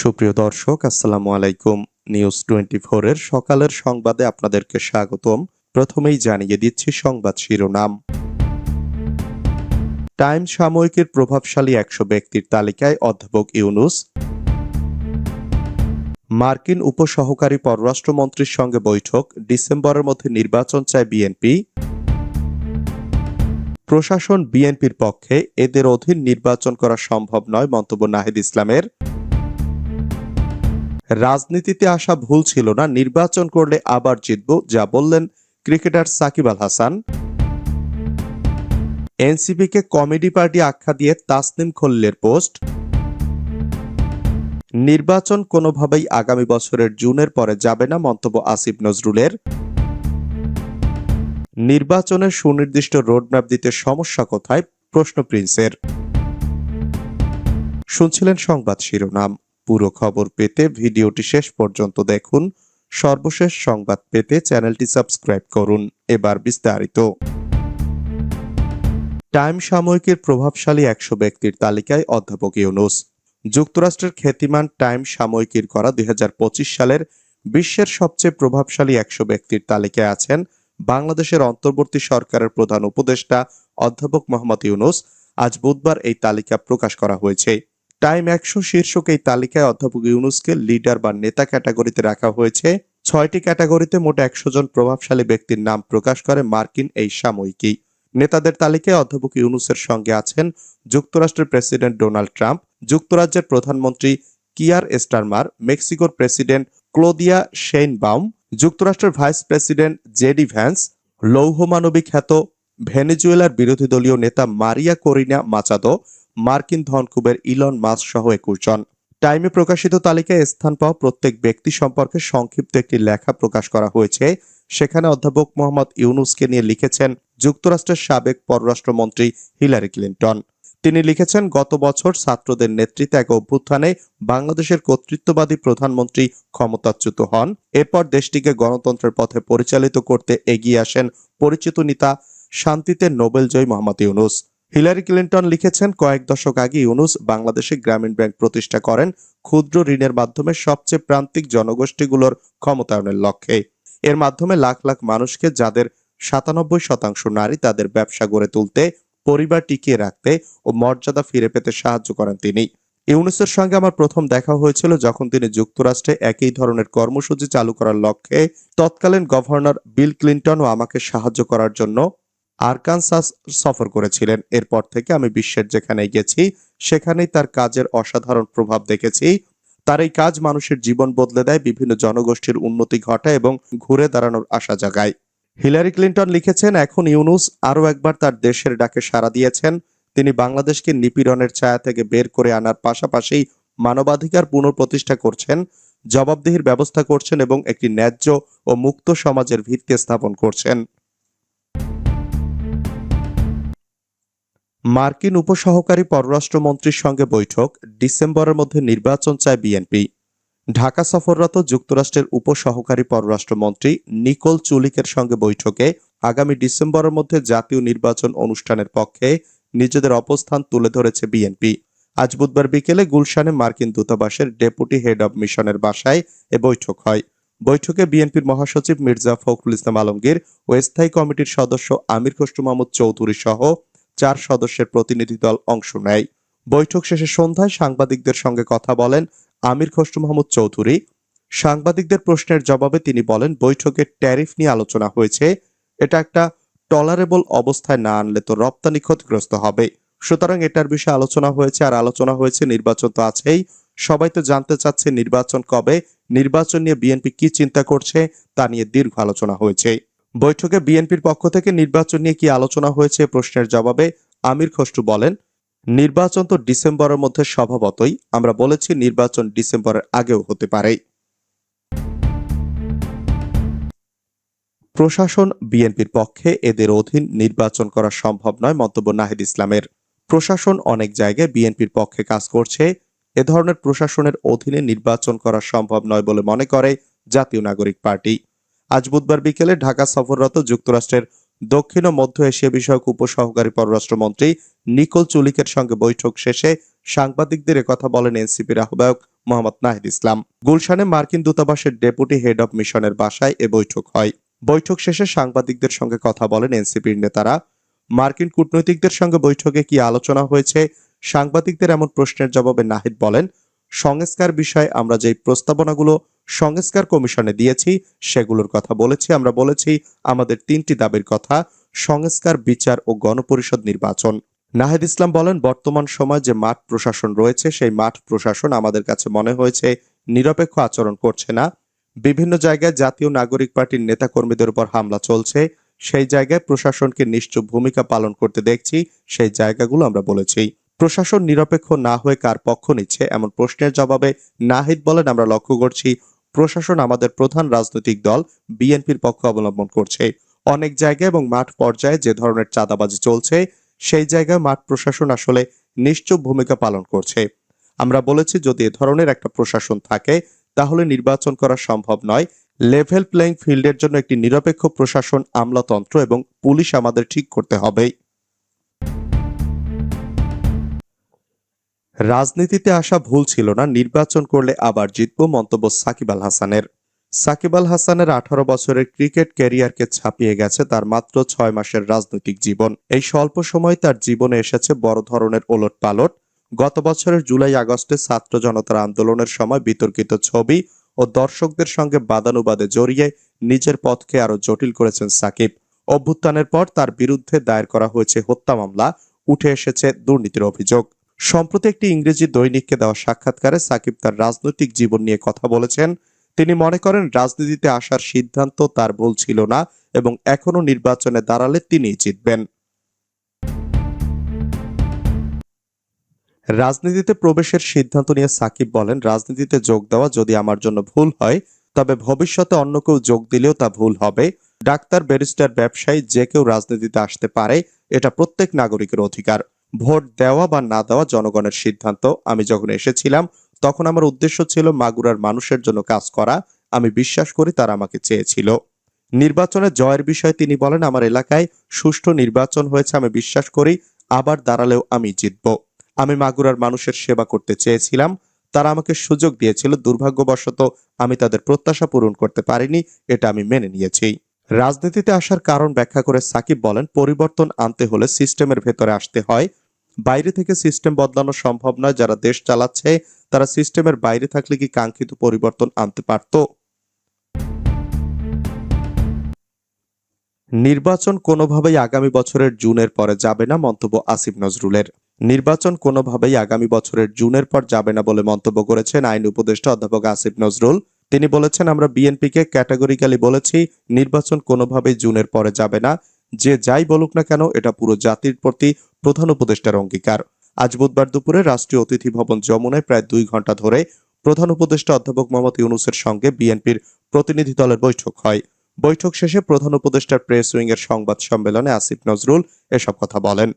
সুপ্রিয় দর্শক, আসসালামু আলাইকুম। নিউজ টোয়েন্টি এর সকালের সংবাদে আপনাদেরকে স্বাগতম। প্রথমেই জানিয়ে দিচ্ছি সংবাদ শিরোনাম। টাইম সাময়িকীর প্রভাবশালী একশো ব্যক্তির তালিকায় অধ্যাপক ইউনুস। মার্কিন উপসহকারী পররাষ্ট্রমন্ত্রীর সঙ্গে বৈঠক, ডিসেম্বরের মধ্যে নির্বাচন চায় বিএনপি। প্রশাসন বিএনপির পক্ষে এদের অধীন নির্বাচন করা সম্ভব নয়, মন্তব্য নাহিদ ইসলামের। রাজনীতিতে আসা ভুল ছিল না, নির্বাচন করলে আবার জিতব, যা বললেন ক্রিকেটার সাকিব আল হাসান। এনসিপিকে কমেডি পার্টি আখ্যা দিয়ে তাসনিম খল্লের পোস্ট। নির্বাচন কোনোভাবেই আগামী বছরের জুনের পরে যাবে না মন্তব্য আসিফ নজরুলের। নির্বাচনের সুনির্দিষ্ট রোডম্যাপ দিতে সমস্যা কোথায়? প্রশ্ন প্রিন্সের। শুনছিলেন সংবাদ শিরোনাম। পুরো খবর পেতে ভিডিওটি শেষ পর্যন্ত দেখুন। সর্বশেষ সংবাদ পেতে চ্যানেলটি সাবস্ক্রাইব করুন। এবার বিস্তারিত। টাইম সাময়িকীর প্রভাবশালী একশো ব্যক্তির তালিকায় অধ্যাপক ইউনুস। যুক্তরাষ্ট্রের খ্যাতিমান টাইম সাময়িকীর করা দুই হাজার পঁচিশ সালের বিশ্বের সবচেয়ে প্রভাবশালী একশো ব্যক্তির তালিকায় আছেন বাংলাদেশের অন্তর্বর্তী সরকারের প্রধান উপদেষ্টা অধ্যাপক মোহাম্মদ ইউনুস। আজ বুধবার এই তালিকা প্রকাশ করা হয়েছে। টাইম একশো শীর্ষক এই তালিকায় অধ্যাপক ইউনুসকে লিডার বা নেতা ক্যাটাগরিতে রাখা হয়েছে। ছয়টি ক্যাটাগরিতে মোট একশো জন প্রভাবশালী ব্যক্তির নাম প্রকাশ করে মার্কিন এই সাময়িকী। নেতাদের তালিকায় অধ্যাপক ইউনুসের সঙ্গে আছেন যুক্তরাষ্ট্রের প্রেসিডেন্ট ডোনাল্ড ট্রাম্প, যুক্তরাজ্যের প্রধানমন্ত্রী কিয়ার স্টারমার, মেক্সিকোর প্রেসিডেন্ট ক্লোদিয়া শেইনবাউম, যুক্তরাষ্ট্রের ভাইস প্রেসিডেন্ট জেডি ভ্যান্স লৌহমানবিক খ্যাত ভেনেজুয়েলার বিরোধী দলীয় নেতা মারিয়া করিনা মাচাদো মার্কিন ধনকুবের ইলন মাস সহ একুশ জন। টাইমে প্রকাশিত তালিকায় স্থান পাওয়া প্রত্যেক ব্যক্তি সম্পর্কে সংক্ষিপ্ত একটি লেখা প্রকাশ করা হয়েছে। সেখানে অধ্যাপক মোহাম্মদ ইউনুসকে নিয়ে লিখেছেন যুক্তরাষ্ট্রের সাবেক পররাষ্ট্রমন্ত্রী হিলারি ক্লিন্টন। তিনি লিখেছেন, গত বছর ছাত্রদের নেতৃত্বে এক অভ্যুত্থানে বাংলাদেশের কর্তৃত্ববাদী প্রধানমন্ত্রী ক্ষমতাচ্যুত হন। এরপর দেশটিকে গণতন্ত্রের পথে পরিচালিত করতে এগিয়ে আসেন পরিচিত নেতা শান্তিতে নোবেলজয়ী মোহাম্মদ ইউনুস। হিলারি ক্লিন্টন লিখেছেন, কয়েক দশক আগে ইউনুস বাংলাদেশে গ্রামীণ ব্যাংক প্রতিষ্ঠা করেন ক্ষুদ্র ঋণের মাধ্যমে সবচেয়ে প্রান্তিক জনগোষ্ঠীগুলোর ক্ষমতায়নের লক্ষ্যে। এর মাধ্যমে লাখ লাখ মানুষকে যাদের সাতানব্বই শতাংশ নারী তাদের ব্যবসা গড়ে তুলতে, পরিবার টিকিয়ে রাখতে ও মর্যাদা ফিরে পেতে সাহায্য করেন তিনি। ইউনুসের সঙ্গে আমার প্রথম দেখা হয়েছিল যখন তিনি যুক্তরাষ্ট্রে একই ধরনের কর্মসূচি চালু করার লক্ষ্যে তৎকালীন গভর্নর বিল ক্লিন্টনও আমাকে সাহায্য করার জন্য আরকানসাস সফর করেছিলেন। এরপর থেকে আমি বিশ্বের যেখানে গেছি, সেখানেই তার কাজের অসাধারণ প্রভাব দেখেছি। তার এই কাজ মানুষের জীবন বদলে দেয়, বিভিন্ন জনগোষ্ঠীর উন্নতি ঘটায় এবং ঘুরে দাঁড়ানোর আশা জাগায়। হিলারি ক্লিন্টন লিখেছেন, এখন ইউনুস আরও একবার তার দেশের ডাকে সাড়া দিয়েছেন। তিনি বাংলাদেশকে নিপীড়নের ছায়া থেকে বের করে আনার পাশাপাশি মানবাধিকার পুনঃপ্রতিষ্ঠা করছেন, জবাবদিহির ব্যবস্থা করছেন এবং একটি ন্যায্য ও মুক্ত সমাজের ভিত্তি স্থাপন করছেন। মার্কিন উপসহকারী পররাষ্ট্রমন্ত্রীর সঙ্গে বৈঠক ডিসেম্বরের মধ্যে নির্বাচন চায় বিএনপি। ঢাকা সফররত যুক্তরাষ্ট্রের উপসহকারী পররাষ্ট্রমন্ত্রী নিকোল চুলিকের সঙ্গে বৈঠকে আগামী ডিসেম্বরের মধ্যে জাতীয় নির্বাচন অনুষ্ঠানের পক্ষে নিজেদের অবস্থান তুলে ধরেছে বিএনপি। আজ বুধবার বিকেলে গুলশানে মার্কিন দূতাবাসের ডেপুটি হেড অব মিশনের বাসায় এ বৈঠক হয়। বৈঠকে বিএনপির মহাসচিব মির্জা ফখরুল ইসলাম আলমগীর ও স্থায়ী কমিটির সদস্য আমির খসরু মাহমুদ চৌধুরী সহ চার সদস্যের প্রতিনিধি দল অংশ নেয়। বৈঠক শেষে সন্ধ্যায় সাংবাদিকদের সঙ্গে কথা বলেন আমির খসরু মাহমুদ চৌধুরী। সাংবাদিকদের প্রশ্নের জবাবে তিনি বলেন, বৈঠকে ট্যারিফ নিয়ে আলোচনা হয়েছে, এটা একটা টলারেবল অবস্থায় না আনলে তো রপ্তানি ক্ষতিগ্রস্ত হবে। সুতরাং এটার বিষয়ে আলোচনা হয়েছে আর আলোচনা হয়েছে, নির্বাচন তো আছেই। সবাই তো জানতে চাচ্ছে নির্বাচন কবে, নির্বাচন নিয়ে বিএনপি কি চিন্তা করছে, তা নিয়ে দীর্ঘ আলোচনা হয়েছে। বৈঠকে বিএনপির পক্ষ থেকে নির্বাচন নিয়ে কি আলোচনা হয়েছে প্রশ্নের জবাবে আমির খসরু বলেন, নির্বাচন তো ডিসেম্বরের মধ্যে স্বভাবতই, আমরা বলেছি নির্বাচন ডিসেম্বরের আগেও হতে পারে। প্রশাসন বিএনপির পক্ষে এদের অধীন নির্বাচন করা সম্ভব নয় মন্তব্য নাহিদ ইসলামের। প্রশাসন অনেক জায়গায় বিএনপির পক্ষে কাজ করছে, এ ধরনের প্রশাসনের অধীনে নির্বাচন করা সম্ভব নয় বলে মনে করে জাতীয় নাগরিক পার্টি। আজ বুধবার বিকেলে ঢাকা সফররত যুক্তরাষ্ট্রের দক্ষিণ ও মধ্য এশিয়া বিষয়ক উপসহকারী পররাষ্ট্রমন্ত্রী নিকোল চুলিকের সঙ্গে বৈঠক শেষে সাংবাদিকদের কথা বলেন এনসিপির আহ্বায়ক মোহাম্মদ নাহিদ ইসলাম। গুলশানে মার্কিন দূতাবাসের ডেপুটি হেড অব মিশনের বাসায় এ বৈঠক হয়। বৈঠক শেষে সাংবাদিকদের সঙ্গে কথা বলেন এনসিপির নেতারা। মার্কিন কূটনৈতিকদের সঙ্গে বৈঠকে কি আলোচনা হয়েছে? সাংবাদিকদের এমন প্রশ্নের জবাবে নাহিদ বলেন সংস্কার বিষয়ে আমরা যেই প্রস্তাবনাগুলো সংস্কার কমিশনে দিয়েছি, সেগুলোর কথা বলেছি। আমরা বলেছি, আমাদের তিনটি দাবির কথা, সংস্কার, বিচার ও গণপরিষদ নির্বাচন। নাহিদ ইসলাম বলেন, বর্তমান সময় যে মাঠ প্রশাসন রয়েছে, সেই মাঠ প্রশাসন আমাদের কাছে মনে হয়েছে নিরপেক্ষ আচরণ করছে না। বিভিন্ন জায়গায় জাতীয় নাগরিক পার্টির নেতাকর্মীদের উপর হামলা চলছে। সেই জায়গায় প্রশাসনকে নিশ্চুপ ভূমিকা পালন করতে দেখছি, সেই জায়গাগুলো আমরা বলেছি। প্রশাসন নিরপেক্ষ না হয়ে কার পক্ষ নিচ্ছে এমন প্রশ্নের জবাবে নাহিদ বলেন, আমরা লক্ষ্য করছি প্রশাসন আমাদের প্রধান রাজনৈতিক দল, বিএনপির পক্ষ অবলম্বন করছে। অনেক জায়গায় এবং মাঠ পর্যায়ে যে ধরনের চাঁদাবাজি চলছে, সেই জায়গায় মাঠ প্রশাসন আসলে নিশ্চুপ ভূমিকা পালন করছে। আমরা বলেছি, যদি এ ধরনের একটা প্রশাসন থাকে, তাহলে নির্বাচন করা সম্ভব নয়। লেভেল প্লেইং ফিল্ডের জন্য একটি নিরপেক্ষ প্রশাসন আমলাতন্ত্র এবং পুলিশ আমাদের ঠিক করতে হবে। রাজনীতিতে আসা ভুল ছিল না, নির্বাচন করলে আবার জিতব মন্তব্য সাকিব আল হাসানের। সাকিব আল হাসানের আঠারো বছরের ক্রিকেট ক্যারিয়ারকে ছাপিয়ে গেছে তার মাত্র ছয় মাসের রাজনৈতিক জীবন। এই স্বল্প সময় তার জীবনে এসেছে বড় ধরনের ওলট পালট গত বছরের জুলাই আগস্টে ছাত্র জনতার আন্দোলনের সময় বিতর্কিত ছবি ও দর্শকদের সঙ্গে বাদানুবাদে জড়িয়ে নিজের পথকে আরও জটিল করেছেন সাকিব। অভ্যুত্থানের পর তার বিরুদ্ধে দায়ের করা হয়েছে হত্যা মামলা, উঠে এসেছে দুর্নীতির অভিযোগ। সম্প্রতি একটি ইংরেজি দৈনিককে দেওয়া সাক্ষাৎকারে সাকিব তার রাজনৈতিক জীবন নিয়ে কথা বলেছেন। তিনি মনে করেন, রাজনীতিতে আসার সিদ্ধান্ত তার ভুল ছিল না এবং এখনও নির্বাচনে দাঁড়ালে তিনি জিতবেন। রাজনীতিতে প্রবেশের সিদ্ধান্ত নিয়ে সাকিব বলেন, রাজনীতিতে যোগ দেওয়া যদি আমার জন্য ভুল হয়, তবে ভবিষ্যতে অন্য কেউ যোগ দিলেও তা ভুল হবে। ডাক্তার, ব্যারিস্টার, ব্যবসায়ী যে কেউ রাজনীতিতে আসতে পারে, এটা প্রত্যেক নাগরিকের অধিকার। ভোট দেওয়া বা না দেওয়া জনগণের সিদ্ধান্ত। আমি যখন এসেছিলাম, তখন আমার উদ্দেশ্য ছিল মাগুরার মানুষের জন্য কাজ করা। আমি বিশ্বাস করি তারা আমাকে চেয়েছিল। নির্বাচনে জয়ের বিষয়ে তিনি বলেন, আমার এলাকায় সুষ্ঠু নির্বাচন হয়েছে, আমি বিশ্বাস করি। আবার দাঁড়ালেও আমি জিতব। আমি মাগুরার মানুষের সেবা করতে চেয়েছিলাম। তারা আমাকে সুযোগ দিয়েছিল। দুর্ভাগ্যবশত আমি তাদের প্রত্যাশা পূরণ করতে পারিনি, এটা আমি মেনে নিয়েছি। রাজনীতিতে আসার কারণ ব্যাখ্যা করে সাকিব বলেন, পরিবর্তন আনতে হলে সিস্টেমের ভেতরে আসতে হয়। বাইরে থেকে সিস্টেম বদলানো সম্ভব নয়, যারা দেশ চালাচ্ছে, তারা সিস্টেমের বাইরে থাকলে কি কাঙ্ক্ষিত পরিবর্তন আনতে পারত? নির্বাচন কোনোভাবেই আগামী বছরের জুনের পরে যাবে না মন্তব্য আসিফ নজরুলের। নির্বাচন কোনোভাবেই আগামী বছরের জুনের পর যাবে না বলে মন্তব্য করেছেন আইন উপদেষ্টা অধ্যাপক আসিফ নজরুল। তিনি বলেছেন, আমরা বিএনপিকে ক্যাটাগরিক্যালি বলেছি, নির্বাচন কোনোভাবেই জুনের পরে যাবে না। যে যাই বলুক না কেন, এটা পুরো জাতির প্রতি প্রধান উপদেষ্টার অঙ্গীকার। আজ বুধবার দুপুরে রাষ্ট্রীয় অতিথি ভবন যমুনায় প্রায় দুই ঘণ্টা ধরে প্রধান উপদেষ্টা অধ্যাপক মোহাম্মদ ইউনুসের সঙ্গে বিএনপির প্রতিনিধি দলের বৈঠক হয়। বৈঠক শেষে প্রধান উপদেষ্টার প্রেস উইং এর সংবাদ সম্মেলনে আসিফ নজরুল এসব কথা বলেন।